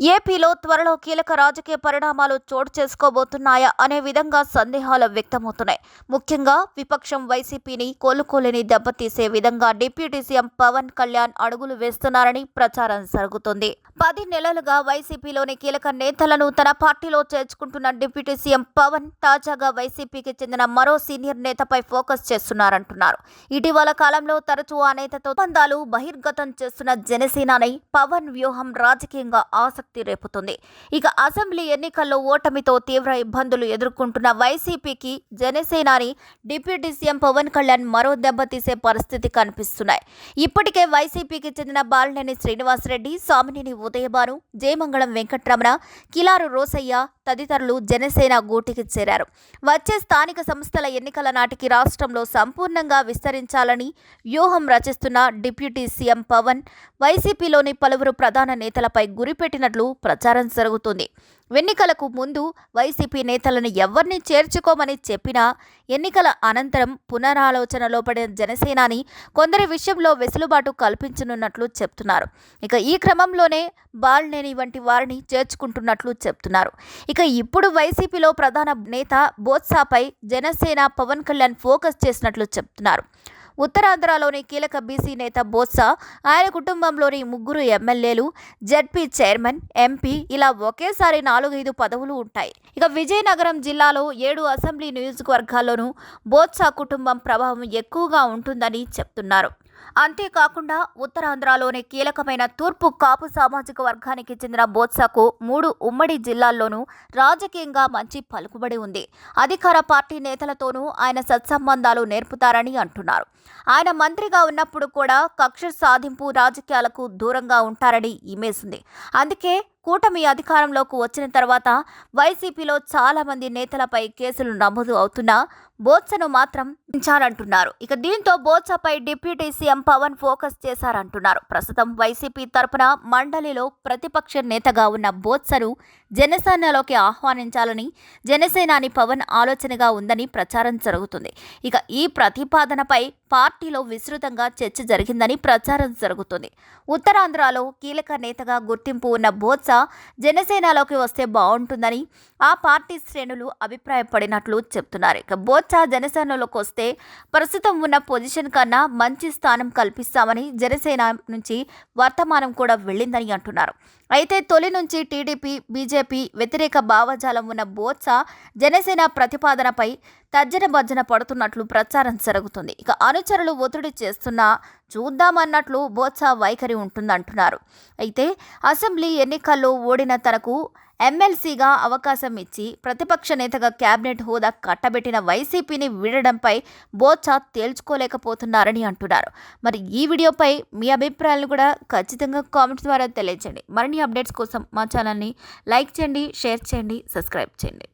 ఏపీలో త్వరలో కీలక రాజకీయ పరిణామాలు చోటు చేసుకోబోతున్నాయా అనే విధంగా సందేహాలు వ్యక్తమవుతున్నాయి. ముఖ్యంగా విపక్షం వైసీపీని కోలుకోలేని దెబ్బతీసే విధంగా డిప్యూటీ సీఎం పవన్ కళ్యాణ్ అడుగులు వేస్తున్నారని ప్రచారం జరుగుతుంది. పది నెలలుగా వైసీపీలోని కీలక నేతలను తన పార్టీలో చేర్చుకుంటున్న డిప్యూటీ సీఎం పవన్ తాజాగా వైసీపీకి చెందిన మరో సీనియర్ నేతపై ఫోకస్ చేస్తున్నారంటున్నారు. ఇటీవల కాలంలో తరచూ ఆ నేతతో ఒప్పందాలు బహిర్గతం చేస్తున్న జనసేనని పవన్ వ్యూహం రాజకీయంగా ఆసక్తి రేపుతుంది. ఇక అసెంబ్లీ ఎన్నికల్లో ఓటమితో తీవ్ర ఇబ్బందులు ఎదుర్కొంటున్న వైసీపీకి జనసేనాని డిప్యూటీ సీఎం పవన్ కళ్యాణ్ మరో దెబ్బతీసే పరిస్థితి కనిపిస్తున్నాయి. ఇప్పటికే వైసీపీకి చెందిన బాలినేని శ్రీనివాసరెడ్డి సామినేని ఉదయభాను జయమంగళం వెంకట్రమణ కిలారు రోసయ్య తదితరులు జనసేన గూటికి చేరారు. వచ్చే స్థానిక సంస్థల ఎన్నికల నాటికి రాష్ట్రంలో సంపూర్ణంగా విస్తరించాలని వ్యూహం రచిస్తున్న డిప్యూటీ సీఎం పవన్ వైసీపీలోని పలువురు ప్రధాన నేతలపై గురిపెట్టిన గురిపెట్టినట్లు ప్రచారం జరుగుతుంది. ఎన్నికలకు ముందు వైసీపీ నేతలను ఎవరిని చేర్చుకోమని చెప్పినా ఎన్నికల అనంతరం పునరాలోచనలో పడిన జనసేనాని కొందరి విషయంలో వెసులుబాటు కల్పించనున్నట్లు చెప్తున్నారు. ఇక ఈ క్రమంలోనే బాల్నేని వంటి వారిని చేర్చుకుంటున్నట్లు చెప్తున్నారు. ఇక ఇప్పుడు వైసీపీలో ప్రధాన నేత బోత్సాపై జనసేన పవన్ కళ్యాణ్ ఫోకస్ చేసినట్లు చెప్తున్నారు. ఉత్తరాంధ్రలోని కీలక బీసీ నేత బోత్స ఆయన కుటుంబంలోని ముగ్గురు ఎమ్మెల్యేలు జడ్పీ చైర్మన్ ఎంపీ ఇలా ఒకేసారి నాలుగైదు పదవులు ఉంటాయి. ఇక విజయనగరం జిల్లాలో ఏడు అసెంబ్లీ నియోజకవర్గాల్లోనూ బోత్స కుటుంబం ప్రభావం ఎక్కువగా ఉంటుందని చెప్తున్నారు. అంతేకాకుండా ఉత్తరాంధ్రలోని కీలకమైన తూర్పు కాపు సామాజిక వర్గానికి చెందిన బోత్సాకు మూడు ఉమ్మడి జిల్లాల్లోనూ రాజకీయంగా మంచి పలుకుబడి ఉంది. అధికార పార్టీ నేతలతోనూ ఆయన సత్సంబంధాలు నేర్పుతారని అంటున్నారు. ఆయన మంత్రిగా ఉన్నప్పుడు కూడా కక్ష సాధింపు రాజకీయాలకు దూరంగా ఉంటారని ఇమేజ్ ఉంది అందుకే కూటమి అధికారంలోకి వచ్చిన తర్వాత వైసీపీలో చాలామంది నేతలపై కేసులు నమోదు అవుతున్నా బోత్సను మాత్రం ఉంచారంటున్నారు ఇక దీంతో బోత్సపై డిప్యూటీ సీఎం పవన్ ఫోకస్ చేశారంటున్నారు. ప్రస్తుతం వైసీపీ తరపున మండలిలో ప్రతిపక్ష నేతగా ఉన్న బోత్సను జనసేనలోకి ఆహ్వానించాలని జనసేనాని పవన్ ఆలోచనగా ఉందని ప్రచారం జరుగుతుంది. ఇక ఈ ప్రతిపాదనపై పార్టీలో విస్తృతంగా చర్చ జరిగిందని ప్రచారం జరుగుతుంది. ఉత్తరాంధ్రలో కీలక నేతగా గుర్తింపు ఉన్న బోత్స జనసేనలోకి వస్తే బాగుంటుందని ఆ పార్టీ శ్రేణులు అభిప్రాయపడినట్లు చెప్తున్నారు. ఇక బోత్స జనసేనలోకి వస్తే ప్రస్తుతం ఉన్న పొజిషన్ కన్నా మంచి స్థానం కల్పిస్తామని జనసేన నుంచి వర్తమానం కూడా వెళ్ళిందని అంటున్నారు. అయితే తొలి నుంచి టీడీపీ బీజేపీ వ్యతిరేక భావజాలం ఉన్న బోత్స జనసేన ప్రతిపాదనపై తర్జన భర్జన పడుతున్నట్లు ప్రచారం జరుగుతుంది. ఇక అనుచరులు ఒత్తిడి చేస్తున్నా చూద్దామన్నట్లు బోత్స వైఖరి ఉంటుందంటున్నారు. అయితే అసెంబ్లీ ఎన్నికల్లో ఓడిన తనకు ఎమ్మెల్సీగా అవకాశం ఇచ్చి ప్రతిపక్ష నేతగా కేబినెట్ హోదా కట్టబెట్టిన వైసీపీని వీడడంపై బోత్స తేల్చుకోలేకపోతున్నారని అంటున్నారు. మరి ఈ వీడియోపై మీ అభిప్రాయాలను కూడా ఖచ్చితంగా కామెంట్స్ ద్వారా తెలియజేయండి. మరిన్ని అప్డేట్స్ కోసం మా ఛానల్ని లైక్ చేయండి షేర్ చేయండి సబ్స్క్రైబ్ చేయండి.